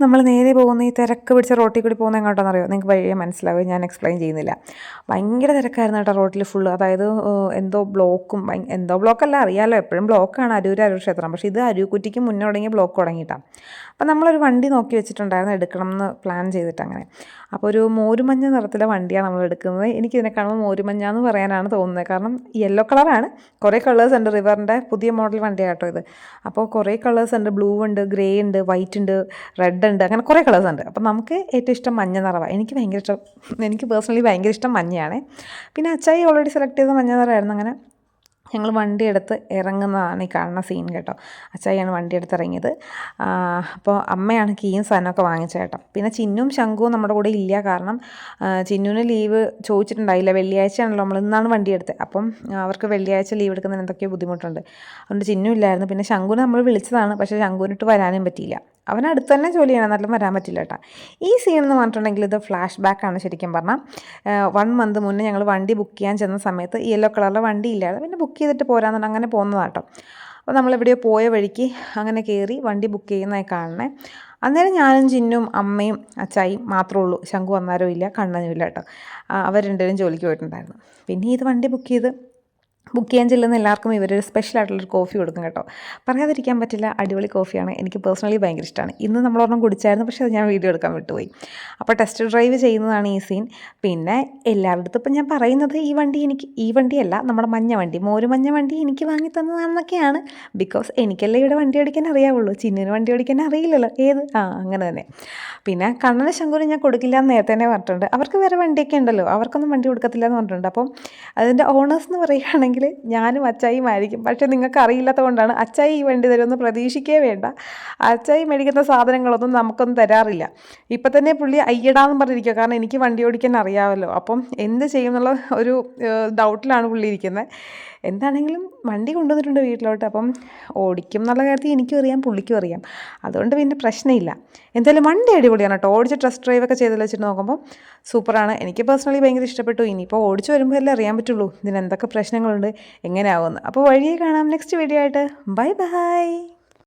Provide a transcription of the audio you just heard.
നമ്മൾ നേരെ പോകുന്ന ഈ തിരക്ക് പിടിച്ച റോട്ടിൽ കൂടി പോകുന്ന എങ്ങോട്ടാണെന്ന് അറിയോ നിങ്ങൾക്ക് വഴിയെ മനസ്സിലാവും. ഞാൻ എക്സ്പ്ലെയിൻ ചെയ്യുന്നില്ല. ഭയങ്കര തിരക്കായിരുന്നു കേട്ടോ റോട്ടിൽ ഫുള്ള് അതായത് എന്തോ ബ്ലോക്കും എന്തോ ബ്ലോക്കല്ല അറിയാലോ. എപ്പോഴും ബ്ലോക്കാണ് അരൂർ അരൂർ ക്ഷേത്രം. പക്ഷേ ഇത് അരൂക്കുറ്റിക്ക് മുന്നേ തുടങ്ങിയ ബ്ലോക്ക് തുടങ്ങിയിട്ടാണ്. അപ്പം നമ്മളൊരു വണ്ടി നോക്കി വെച്ചിട്ടുണ്ടായിരുന്നു എടുക്കണം എന്ന് പ്ലാൻ ചെയ്തിട്ട് അങ്ങനെ. അപ്പോൾ ഒരു മോരുമഞ്ഞ നിറത്തിലെ വണ്ടിയാണ് നമ്മൾ എടുക്കുന്നത്. എനിക്കിതിനെ കാണുമ്പോൾ മോരുമഞ്ഞ എന്ന് പറയാനാണ് തോന്നുന്നത്. കാരണം യെല്ലോ കളറാണ് കുറേ കളേഴ്സ് ഉണ്ട്. റിവറിന്റെ പുതിയ മോഡൽ വണ്ടിയാണ് കേട്ടോ ഇത്. അപ്പോൾ കുറേ കളേഴ്സ് ഉണ്ട്. ബ്ലൂ ഉണ്ട് ഗ്രേ ഉണ്ട് വൈറ്റ് ഉണ്ട് റെഡ് ഉണ്ട്. അങ്ങനെ കുറേ കളേഴ്സ് ഉണ്ട്. അപ്പം നമുക്ക് ഏറ്റവും ഇഷ്ടം മഞ്ഞ നിറവാണ് എനിക്ക് ഭയങ്കര ഇഷ്ടം. എനിക്ക് പേഴ്സണലി ഭയങ്കര ഇഷ്ടം മഞ്ഞയാണ്. പിന്നെ അച്ചായി ഓൾറെഡി സെലക്ട് ചെയ്ത മഞ്ഞ നിറമായിരുന്നു. അങ്ങനെ ഞങ്ങൾ വണ്ടി എടുത്ത് ഇറങ്ങുന്നതാണ് ഈ കാണുന്ന സീൻ കേട്ടോ. അച്ചായിയാണ് വണ്ടി എടുത്ത് ഇറങ്ങിയത്. അപ്പോൾ അമ്മയാണ് കീയും സാധനമൊക്കെ വാങ്ങിച്ച കേട്ടോ. പിന്നെ ചിന്നും ശംഖുവും നമ്മുടെ കൂടെ ഇല്ല കാരണം ചിന്നുവിന് ലീവ് ചോദിച്ചിട്ടുണ്ടായില്ല. വെള്ളിയാഴ്ചയാണല്ലോ നമ്മൾ ഇന്നാണ് വണ്ടി എടുത്തത്. അപ്പം അവർക്ക് വെള്ളിയാഴ്ച ലീവ് എടുക്കുന്നതിന് എന്തൊക്കെയോ ബുദ്ധിമുട്ടുണ്ട്. അതുകൊണ്ട് ചിന്നു ഇല്ലായിരുന്നു പിന്നെ ശംഖുവിനെ നമ്മൾ വിളിച്ചതാണ്. പക്ഷേ ശംഖുവിനിട്ട് വരാനും പറ്റിയില്ല. അവൻ അടുത്ത് തന്നെ ജോലി ചെയ്യണം എന്നാലും വരാൻ പറ്റില്ല കേട്ടോ. ഈ സീൻ എന്ന് പറഞ്ഞിട്ടുണ്ടെങ്കിൽ ഇത് ഫ്ലാഷ് ബാക്ക് ആണ് ശരിക്കും പറഞ്ഞാൽ വൺ മന്ത് മുന്നേ ഞങ്ങൾ വണ്ടി ബുക്ക് ചെയ്യാൻ ചെന്ന സമയത്ത് യെല്ലോ കളറിലെ വണ്ടി ഇല്ലായിരുന്നു. പിന്നെ ബുക്ക് ചെയ്തിട്ട് പോരാന്നുണ്ട് അങ്ങനെ പോകുന്നതാട്ടോ അപ്പോൾ നമ്മളെവിടെയോ പോയ വഴിക്ക് അങ്ങനെ കയറി വണ്ടി ബുക്ക് ചെയ്യുന്നതായി കാണണേ. അന്നേരം ഞാനും ചിന്നും അമ്മയും അച്ചായും മാത്രമേ ഉള്ളൂ. ശംഖു വന്നാരോ ഇല്ല കണ്ണനും ഇല്ല കേട്ടോ. രണ്ടുപേരും ജോലിക്ക് പോയിട്ടുണ്ടായിരുന്നു. പിന്നെ ഇത് വണ്ടി ബുക്ക് ചെയ്ത് ബുക്ക് ചെയ്യാൻ ചെല്ലുന്ന എല്ലാവർക്കും ഇവരൊരു സ്പെഷ്യൽ ആയിട്ടുള്ളൊരു കോഫി കൊടുക്കും കേട്ടോ. പറയാതിരിക്കാൻ പറ്റില്ല അടിപൊളി കോഫിയാണ് എനിക്ക് പേഴ്സണലി ഭയങ്കര ഇഷ്ടമാണ് ഇന്ന് നമ്മളൊരെണ്ണം കുടിച്ചായിരുന്നു പക്ഷേ അത് ഞാൻ വീഡിയോ എടുക്കാൻ വിട്ടുപോയി. അപ്പോൾ ടെസ്റ്റ് ഡ്രൈവ് ചെയ്യുന്നതാണ് ഈ സീൻ പിന്നെ എല്ലാവരുടെ ഇപ്പം ഞാൻ പറയുന്നത് ഈ വണ്ടി എനിക്ക് ഈ വണ്ടിയല്ല നമ്മുടെ മഞ്ഞ വണ്ടി. മോര് മഞ്ഞ വണ്ടി എനിക്ക് വാങ്ങി തന്നതാണെന്നൊക്കെയാണ്. ബിക്കോസ് എനിക്കല്ലേ ഇവിടെ വണ്ടി ഓടിക്കാൻ അറിയാവുള്ളൂ. ചിന്നിന് വണ്ടി ഓടിക്കാൻ അറിയില്ലല്ലോ. ഏത്? ആ അങ്ങനെ തന്നെ. പിന്നെ കണ്ണന ശങ്കുവിന് ഞാൻ കൊടുക്കില്ല എന്ന് നേരത്തെ തന്നെ പറഞ്ഞിട്ടുണ്ട്. അവർക്ക് വേറെ വണ്ടിയൊക്കെ ഉണ്ടല്ലോ. അവർക്കൊന്നും വണ്ടി കൊടുക്കത്തില്ല എന്ന് പറഞ്ഞിട്ടുണ്ട്. അപ്പം അതിന്റെ ഓണേഴ്സ് എന്ന് പറയുകയാണെങ്കിൽ ഞാനും അച്ചായിയുമായിരിക്കും പക്ഷേ നിങ്ങൾക്ക് അറിയില്ലാത്തത് കൊണ്ടാണ് അച്ചായി ഈ വണ്ടി തരുമെന്ന് പ്രതീക്ഷിക്കേ വേണ്ട. അച്ചായി മേടിക്കുന്ന സാധനങ്ങളൊന്നും നമുക്കൊന്നും തരാറില്ല. ഇപ്പം തന്നെ പുള്ളി അയ്യടാന്ന് പറഞ്ഞിരിക്കുക. കാരണം എനിക്ക് വണ്ടി ഓടിക്കാൻ അറിയാമല്ലോ. അപ്പം എന്ത് ചെയ്യും എന്നുള്ള ഒരു ഡൗട്ടിലാണ് പുള്ളി ഇരിക്കുന്നത്. എന്താണെങ്കിലും വണ്ടി കൊണ്ടുവന്നിട്ടുണ്ട് വീട്ടിലോട്ട്. അപ്പം ഓടിക്കും എന്നുള്ള കാര്യത്തിൽ എനിക്കും അറിയാം പുള്ളിക്കും അറിയാം. അതുകൊണ്ട് പിന്നെ പ്രശ്നമില്ല. എന്തായാലും വണ്ടി അടിപൊളിയാണ് കേട്ടോ. ഓടിച്ച് ടെസ്റ്റ് ഡ്രൈവ് ഒക്കെ ചെയ്ത് വെച്ചിട്ട് നോക്കുമ്പോൾ സൂപ്പറാണ്. എനിക്ക് പേഴ്സണലി ഭയങ്കര ഇഷ്ടപ്പെട്ടു. ഇനിയിപ്പോൾ ഓടിച്ച് വരുമ്പോൾ അല്ലേ അറിയാൻ പറ്റുള്ളൂ. ഇതിന് എന്തൊക്കെ പ്രശ്നങ്ങളുണ്ട് എങ്ങനെയാവുമെന്ന്. അപ്പോൾ വഴിയെ കാണാം നെക്സ്റ്റ് വീഡിയോ ആയിട്ട്. Bye bye.